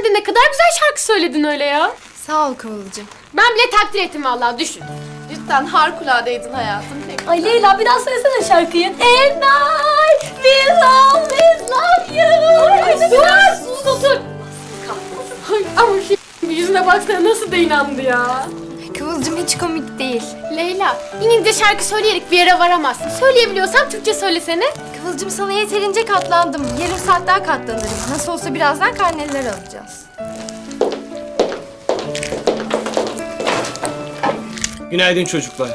sen de ne kadar güzel şarkı söyledin öyle ya. Sağ ol Kıvılcım. Ben bile takdir ettim vallahi düşün. Cidden harikuladeydin hayatım. Ay Leyla bir daha söylesene şarkıyı. And I will always love you. Dur! Sus otur. Ay, ama şey yüzüne baksana nasıl da inandı ya. Kıvılcım hiç komik değil. Leyla, İngilizce şarkı söyleyerek bir yere varamazsın. Söyleyebiliyorsan Türkçe söylesene. Kıvılcım sana yeterince katlandım. Yarım saat daha katlanırım. Nasıl olsa birazdan karneleri alacağız. Günaydın çocuklar.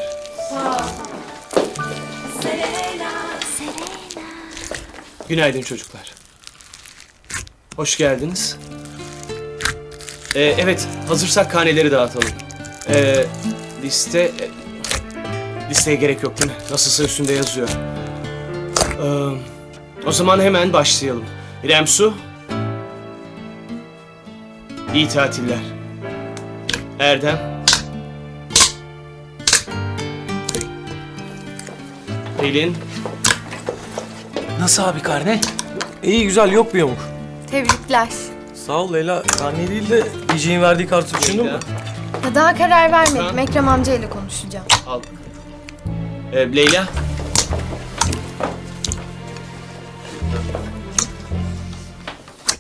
Günaydın çocuklar. Hoş geldiniz. Ee, evet, hazırsak karneleri dağıtalım. Ee, liste... e, listeye gerek yok değil mi? Nasılsa üstünde yazıyor. Ee, o zaman hemen başlayalım. İrem Su. İyi tatiller. Erdem. Pelin. Nasıl abi karne? İyi güzel yok bir yamuk. Tebrikler. Sağ ol Leyla. Karne değil de DJ'in verdiği kartı düşündün mü? Leyla, Ya daha karar vermedim. Ha? Ekrem amcayla konuşacağım. Al. Ee, Leyla.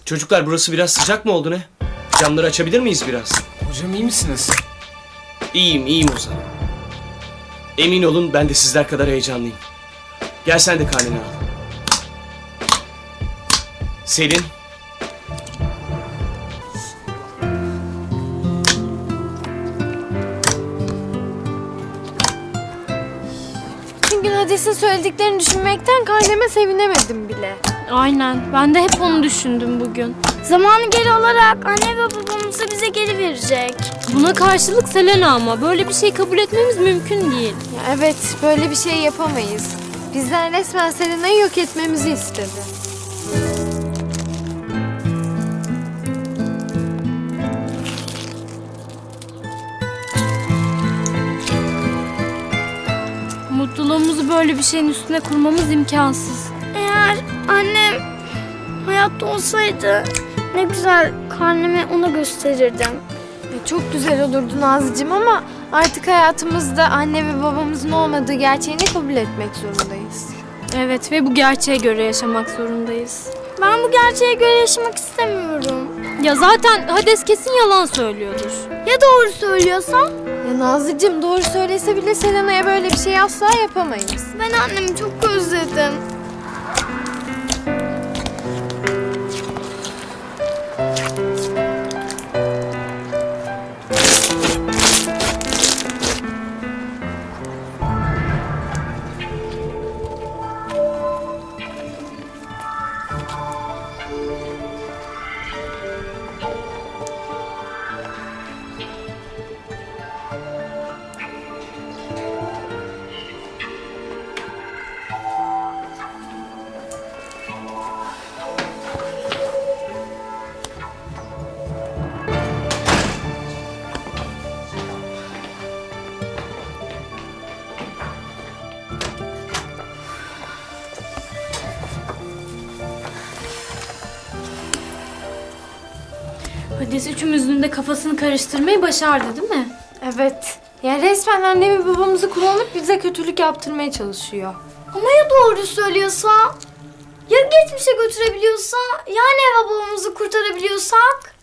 Çocuklar burası biraz sıcak mı oldu ne? Camları açabilir miyiz biraz? Hocam iyi misiniz? İyiyim, iyiyim Ozan. Emin olun ben de sizler kadar heyecanlıyım. Gel sen de karneni al. Selin. Hades'in söylediklerini düşünmekten karneme sevinemedim bile. Aynen. Ben de hep onu düşündüm bugün. Zamanı geri alarak anne ve babamızı bize geri verecek. Buna karşılık Selena ama böyle bir şey kabul etmemiz mümkün değil. Ya evet, böyle bir şey yapamayız. Bizden resmen Selena'yı yok etmemizi istedi. Mutluluğumuzu böyle bir şeyin üstüne kurmamız imkansız. Eğer annem hayatta olsaydı ne güzel karnemi ona gösterirdim. Ya çok güzel olurdu Nazlıcığım ama artık hayatımızda anne ve babamızın olmadığı gerçeğini kabul etmek zorundayız. Evet ve bu gerçeğe göre yaşamak zorundayız. Ben bu gerçeğe göre yaşamak istemiyorum. Ya zaten Hades kesin yalan söylüyordur. Ya doğru söylüyorsam? Ya Nazlıcığım doğru söylese bile Selena'ya böyle bir şey asla yapamayız. Ben annemi çok özledim. Hades üçümüzün de kafasını karıştırmayı başardı değil mi? Evet. Ya resmen anne ve babamızı kullanıp bize kötülük yaptırmaya çalışıyor. Ama ya doğru söylüyorsa? Ya geçmişe götürebiliyorsa? Ya anne ve babamızı kurtarabiliyorsak?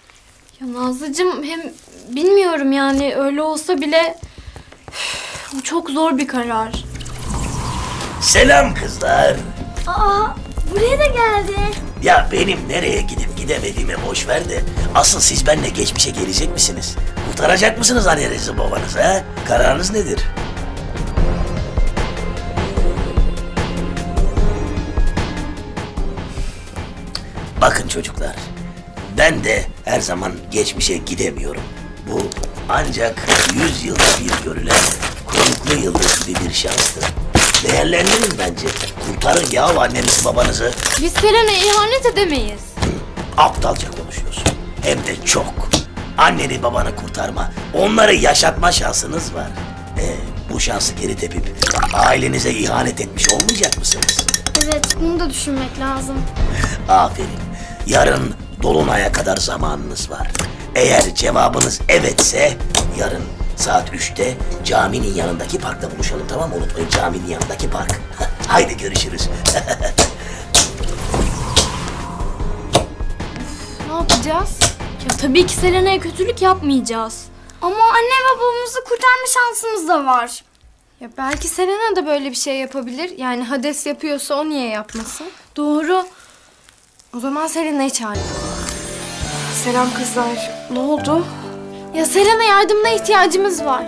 Ya Nazlıcığım hem bilmiyorum yani öyle olsa bile üf, bu çok zor bir karar. Selam kızlar. Aa buraya da geldi. Ya benim nereye gidip gidemediğimi boş ver de asıl siz benimle geçmişe gelecek misiniz? Kurtaracak mısınız annenizi babanızı ha? Kararınız nedir? Bakın çocuklar, ben de her zaman geçmişe gidemiyorum. Bu ancak yüz yılda bir görülen konuklu yıldız gibi bir şanstır. Değerlendirin bence. Kurtarın ya annenizi babanızı. Biz Selena'ya ihanet edemeyiz. Aptalca konuşuyorsun. Hem de çok. Anneni babanı kurtarma, onları yaşatma şansınız var. Ee, bu şansı geri tepip ailenize ihanet etmiş olmayacak mısınız? Evet bunu da düşünmek lazım. Aferin. Yarın Dolunay'a kadar zamanınız var. Eğer cevabınız evetse yarın saat 3'te caminin yanındaki parkta buluşalım tamam mı? Unutmayın caminin yanındaki park. Haydi görüşürüz. Ne yapacağız? Ya tabii ki Selena'ya kötülük yapmayacağız. Ama anne ve babamızı kurtarma şansımız da var. Ya belki Selena da böyle bir şey yapabilir. Yani Hades yapıyorsa o niye yapmasın? Doğru. O zaman Selena'yı çağıralım. Selam kızlar. Ne oldu? Ya Selena yardımına ihtiyacımız var.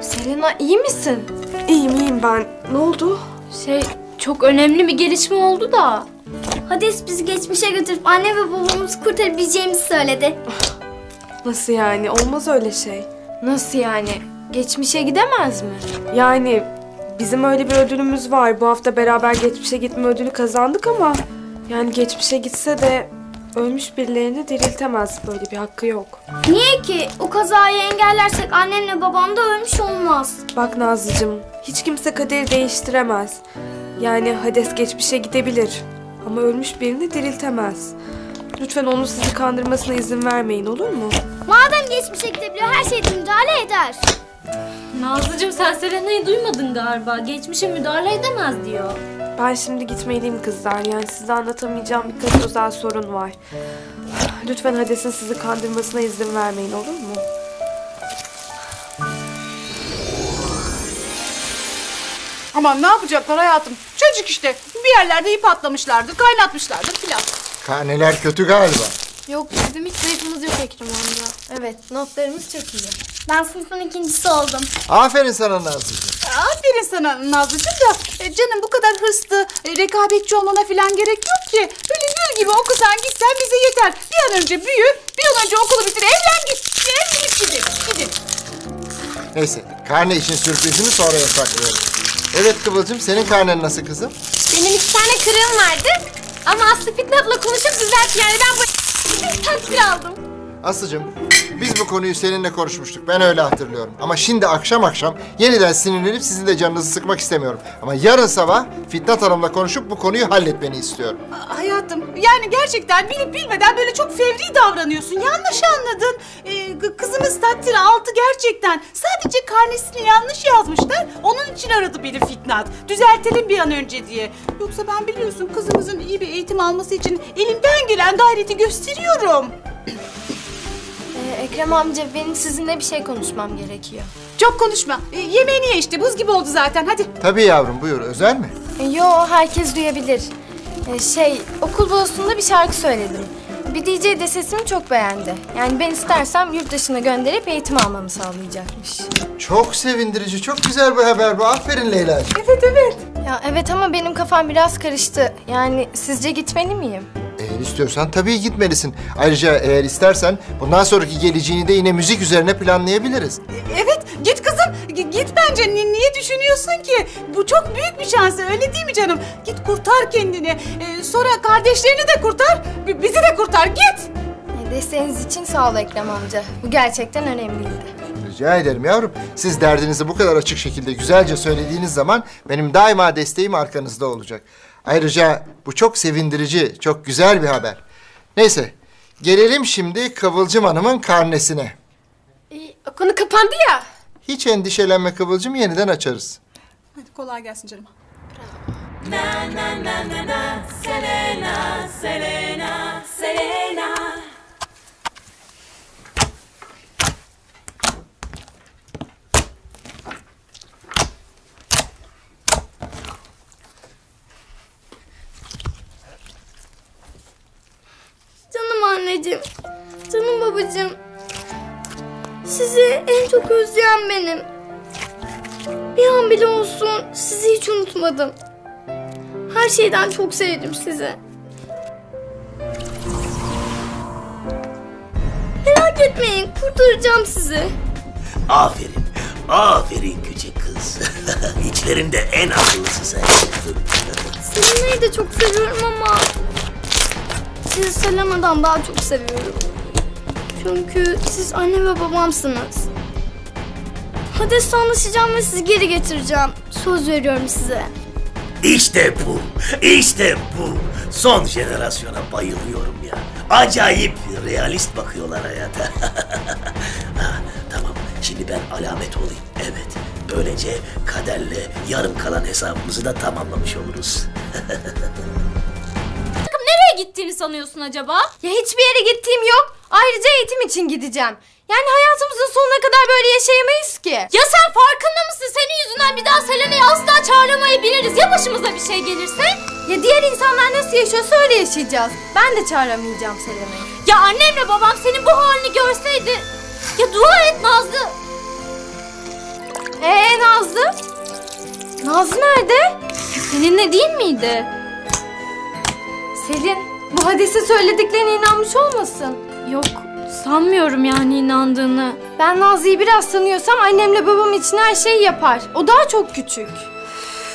Selena iyi misin? İyiyim iyiyim ben. Ne oldu? Şey çok önemli bir gelişme oldu da. Hades bizi geçmişe götürüp anne ve babamızı kurtarabileceğimizi söyledi. Nasıl yani? Olmaz öyle şey. Nasıl yani? Geçmişe gidemez mi? Yani bizim öyle bir ödülümüz var. Bu hafta beraber geçmişe gitme ödülü kazandık ama yani geçmişe gitse de ölmüş birilerini diriltemez. Böyle bir hakkı yok. Niye ki? O kazayı engellersek annemle babam da ölmüş olmaz. Bak Nazlıcığım, hiç kimse kaderi değiştiremez. Yani Hades geçmişe gidebilir ama ölmüş birini diriltemez. Lütfen onun sizi kandırmasına izin vermeyin olur mu? Madem geçmişe gidebiliyor her şeyde müdahale eder. Nazlıcığım sen Selena'yı duymadın galiba. Geçmişe müdahale edemez diyor. Ben şimdi gitmeliyim kızlar. Yani size anlatamayacağım birkaç özel sorun var. Lütfen Hades'in sizi kandırmasına izin vermeyin olur mu? Aman ne yapacaklar hayatım? Çocuk işte. Bir yerlerde ip atlamışlardır, kaynatmışlardır filan. Karneler kötü galiba. Yok bizim hiç zayıfımız yok Ekrem amca. Evet notlarımız çok iyi. Ben sınıfın ikincisi oldum. Aferin sana Nazlıcığım. Aferin sana Nazlıcığım da e, canım bu kadar hırslı, e, rekabetçi olmana filan gerek yok ki. Böyle gül gibi okusan gitsen bize yeter. Bir an önce büyü, bir an önce okulu bitir, evlen git. Evlenip gidin, gidin. Neyse karne için sürprizimi sonraya saklıyorum. Evet Kıvılcım senin karnen nasıl kızım? Benim iki tane kırığım vardı. Ama Aslı Fitnat'la konuşup düzeltti. Yani ben bu takdir aldım. Aslıcığım biz bu konuyu seninle konuşmuştuk. Ben öyle hatırlıyorum. Ama şimdi akşam akşam yeniden sinirlenip sizin de canınızı sıkmak istemiyorum. Ama yarın sabah Fitnat Hanım'la konuşup bu konuyu halletmeni istiyorum. Hayatım yani gerçekten bilip bilmeden böyle çok fevri davranıyorsun. Yanlış anladın. Ee, kızımız takdir altı gerçekten. Sadece karnesini yanlış yazmışlar. Onun için aradı beni Fitnat. Düzeltelim bir an önce diye. Yoksa ben biliyorsun kızımızın iyi bir eğitim alması için elimden gelen gayreti gösteriyorum. Ee, Ekrem amca benim sizinle bir şey konuşmam gerekiyor. Çok konuşma. Ee, yemeğini ye işte. Buz gibi oldu zaten. Hadi. Tabii yavrum buyur özel mi? E, yo herkes duyabilir. E, şey okul balosunda bir şarkı söyledim. Bir DJ de sesimi çok beğendi. Yani ben istersem yurt dışına gönderip eğitim almamı sağlayacakmış. Çok sevindirici, çok güzel bir haber bu. Aferin Leyla'cığım. Ya evet ama benim kafam biraz karıştı. Yani sizce gitmeli miyim? Eğer istiyorsan tabii gitmelisin. Ayrıca eğer istersen bundan sonraki geleceğini de yine müzik üzerine planlayabiliriz. Evet git kızım. G- git bence. Ni- niye düşünüyorsun ki? Bu çok büyük bir şans. Öyle değil mi canım? Git kurtar kendini. Ee, sonra kardeşlerini de kurtar. bi- bizi de kurtar. Git. E, desteğiniz için sağ ol Ekrem amca. Bu gerçekten önemliydi. Rica ederim yavrum. Siz derdinizi bu kadar açık şekilde güzelce söylediğiniz zaman benim daima desteğim arkanızda olacak. Ayrıca bu çok sevindirici, çok güzel bir haber. Neyse, gelelim şimdi Kıvılcım Hanım'ın karnesine. E, o konu kapandı ya. Hiç endişelenme Kıvılcım, yeniden açarız. Hadi kolay gelsin canım. Canım özleyen benim. Bir an bile olsun sizi hiç unutmadım. Her şeyden çok sevdim sizi. Merak etmeyin, kurtaracağım sizi. aferin, aferin küçük kız. İçlerinde en akıllısı sen çıktın. Selena'yı da çok seviyorum ama... Sizi Selena'dan daha çok seviyorum. Çünkü siz anne ve babamsınız. Hades'le anlaşacağım ve sizi geri getireceğim. Söz veriyorum size. İşte bu, işte bu. Son jenerasyona bayılıyorum ya. Acayip realist bakıyorlar hayata. ha, tamam, şimdi ben alamet olayım. Evet, böylece kaderle yarım kalan hesabımızı da tamamlamış oluruz. Nereye gittiğini sanıyorsun acaba? Ya hiçbir yere gittiğim yok. Ayrıca eğitim için gideceğim. Yani hayatımızın sonuna kadar böyle yaşayamayız ki. Ya sen farkında mısın? Senin yüzünden bir daha Selena'yı asla çağıramayabiliriz. Ya başımıza bir şey gelirse? Ya diğer insanlar nasıl yaşıyorsa öyle yaşayacağız. Ben de çağıramayacağım Selena'yı. Ya annemle babam senin bu halini görseydi. Ya dua et Nazlı. Ee Nazlı? Nazlı nerede? Seninle değil miydi? Selin, bu hadise söylediklerine inanmış olmasın. Yok sanmıyorum yani inandığını. Ben Nazlı'yı biraz tanıyorsam annemle babam için her şeyi yapar. O daha çok küçük.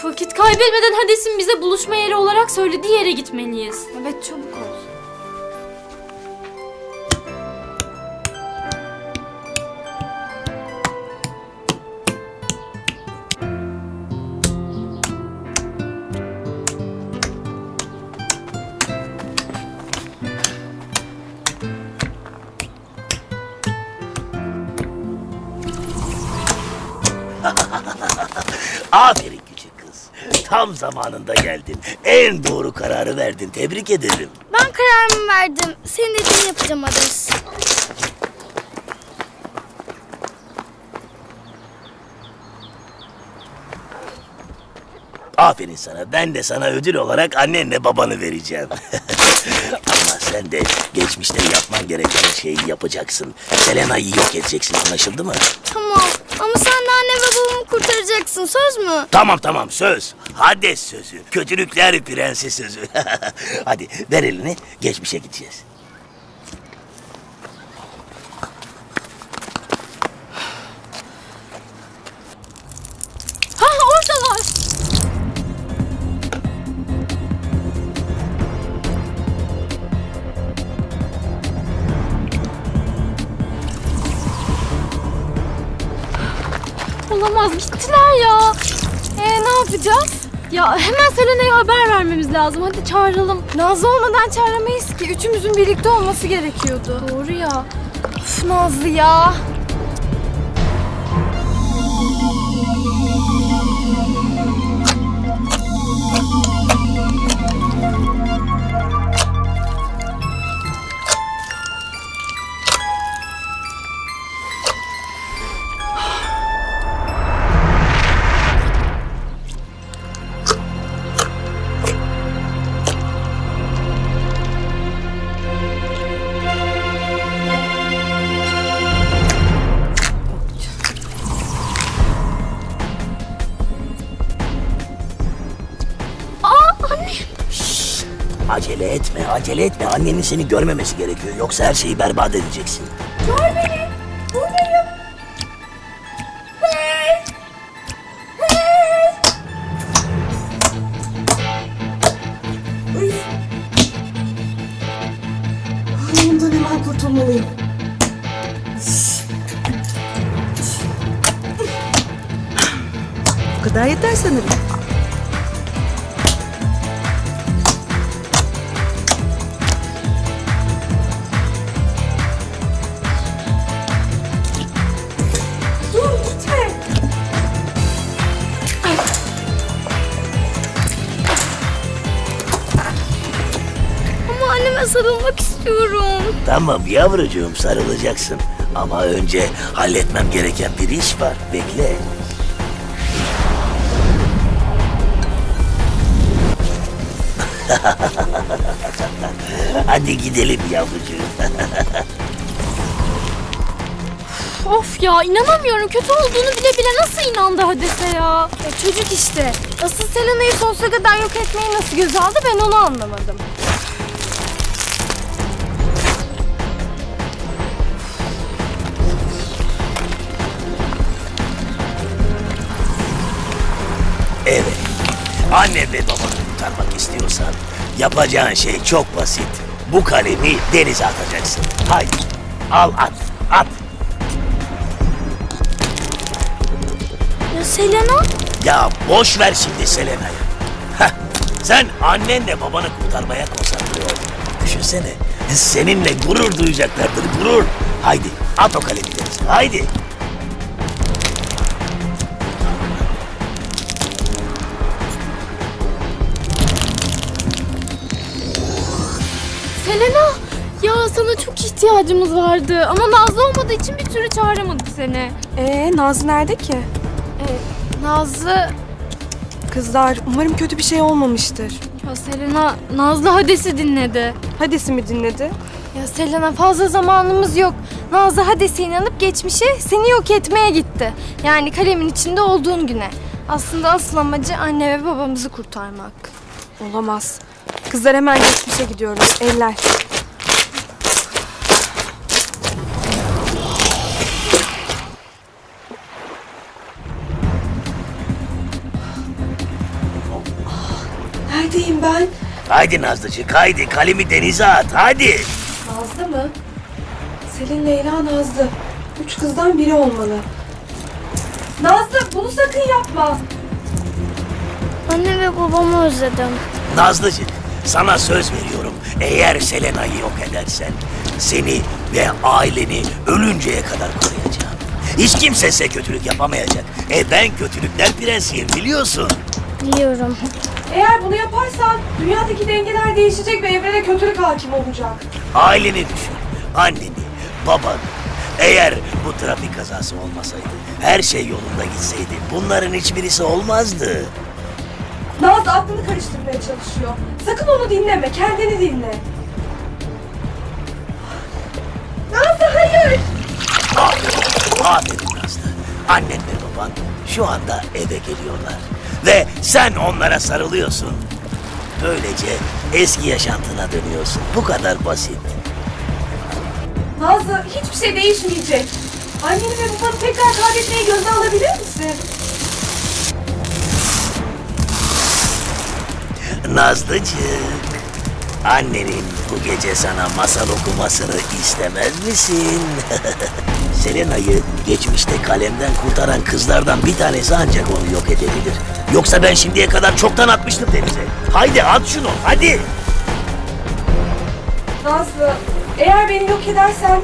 Vakit kaybetmeden Hades'in bize buluşma yeri olarak söylediği yere gitmeliyiz. Evet çabuk ol. Aferin küçük kız. Tam zamanında geldin. En doğru kararı verdin. Tebrik ederim. Ben kararımı verdim. Senin dediğini yapacağım Hades. Aferin sana. Ben de sana ödül olarak annenle babanı vereceğim. Ama sen de geçmişte yapman gereken şeyi yapacaksın. Selena'yı yok edeceksin anlaşıldı mı? Tamam. Anne ve babamı kurtaracaksın. Söz mü? Tamam tamam söz. Hades sözü. Kötülükler prensi sözü. Hadi ver elini geçmişe gideceğiz. Ya hemen Selena'ya haber vermemiz lazım. Hadi çağıralım. Nazlı olmadan çağıramayız ki. Üçümüzün birlikte olması gerekiyordu. Doğru ya. Üf Nazlı ya. Acele etme, acele etme. Annenin seni görmemesi gerekiyor. Yoksa her şeyi berbat edeceksin. Bundan sarılmak istiyorum. Tamam yavrucuğum sarılacaksın. Ama önce halletmem gereken bir iş var. Bekle. Hadi gidelim yavrucuğum. Of ya inanamıyorum. Kötü olduğunu bile bile nasıl inandı Hades'e ya. Ya çocuk işte. Asıl Selena'yı sonsuza kadar yok etmeyi nasıl göze aldı ben onu anlamadım. Evet. Anne ve babanı kurtarmak istiyorsan yapacağın şey çok basit. Bu kalemi denize atacaksın. Haydi. Al at. At. Ya Selena? Ya boş ver şimdi Selena'yı. Sen annenle babanı kurtarmaya konsantre ol. Düşünsene. Seninle gurur duyacaklardır gurur. Haydi at o kalemi denize. Haydi. Çok ihtiyacımız vardı ama Nazlı olmadığı için bir türlü çağıramadık seni. Ee Nazlı nerede ki? Nazlı Kızlar umarım kötü bir şey olmamıştır. ya Selena Nazlı Hades'i dinledi. Hades'i mi dinledi? Ya Selena fazla zamanımız yok. Nazlı Hades'e inanıp geçmişe seni yok etmeye gitti. Yani kalemin içinde olduğun güne. Aslında asıl amacı anne ve babamızı kurtarmak. Olamaz. Kızlar hemen geçmişe gidiyoruz. Eller. Haydi Nazlıcık haydi kalemi denize at hadi. Nazlı mı? Selin, Leyla, Nazlı. Üç kızdan biri olmalı. Nazlı bunu sakın yapma. Anne ve babamı özledim. Nazlıcık sana söz veriyorum. Eğer Selena'yı yok edersen seni ve aileni ölünceye kadar koruyacağım. Hiç kimse size kötülük yapamayacak. E ben kötülükler prensiyim biliyorsun. Biliyorum. Eğer bunu yaparsan dünyadaki dengeler değişecek ve evrene kötülük hakim olacak. Aileni düşün. Anneni, babanı. Eğer bu trafik kazası olmasaydı, her şey yolunda gitseydi bunların hiçbirisi olmazdı. Nazlı aklını karıştırmaya çalışıyor. Sakın onu dinleme, kendini dinle. Nazlı hayır! Aferin, aferin Nazlı. Annen ve baban şu anda eve geliyorlar. Ve sen onlara sarılıyorsun. Böylece eski yaşantına dönüyorsun. Bu kadar basit. Nazlı hiçbir şey değişmeyecek. Anneni ve babanı tekrar kaybetmeyi göze alabilir misin? Nazlıcık, annenin bu gece sana masal okumasını istemez misin? Selena'yı geçmişte kalemden kurtaran kızlardan bir tanesi ancak onu yok edebilir. Yoksa ben şimdiye kadar çoktan atmıştım denize. Haydi at şunu, hadi. Nazlı, eğer beni yok edersen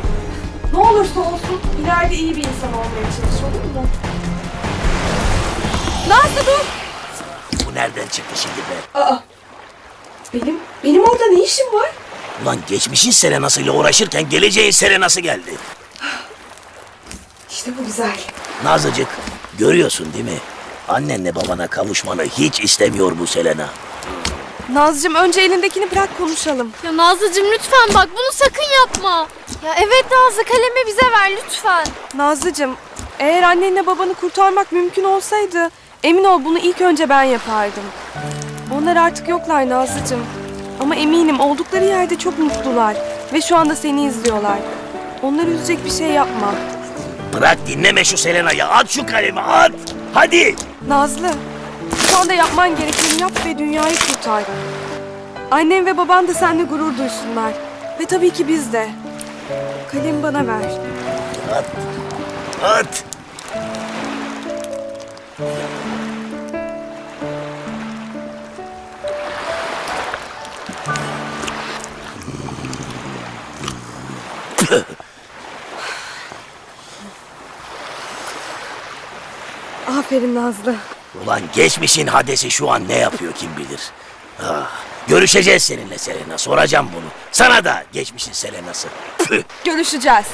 ne olursa olsun ileride iyi bir insan olmaya çalış olur mu? Nazlı dur! Bu nereden çıktı şimdi be? Aa, benim, benim orada ne işim var? Ulan geçmişin Selena'sıyla uğraşırken geleceğin Selena'sı geldi. İşte bu güzel. Nazlıcık, görüyorsun değil mi? Annenle babana kavuşmanı hiç istemiyor bu Selena. Nazlıcığım önce elindekini bırak konuşalım. Ya Nazlıcığım lütfen bak bunu sakın yapma. Ya evet Nazlı kalemi bize ver lütfen. Nazlıcığım, eğer annenle babanı kurtarmak mümkün olsaydı emin ol bunu ilk önce ben yapardım. Onlar artık yoklar Nazlıcığım. Ama eminim oldukları yerde çok mutlular ve şu anda seni izliyorlar. Onları üzecek bir şey yapma. Bırak dinleme şu Selena'yı. At şu kalemi at. Hadi. Nazlı, şu anda yapman gerekeni yap ve dünyayı kurtar. Annem ve baban da seninle gurur duysunlar. Ve tabii ki biz de. Kalemi bana ver. At. At. Aferin Nazlı. Ulan geçmişin hadesi şu an ne yapıyor kim bilir. Ah, görüşeceğiz seninle Selena. Soracağım bunu. Sana da geçmişin Selena'sı. Püh. Görüşeceğiz.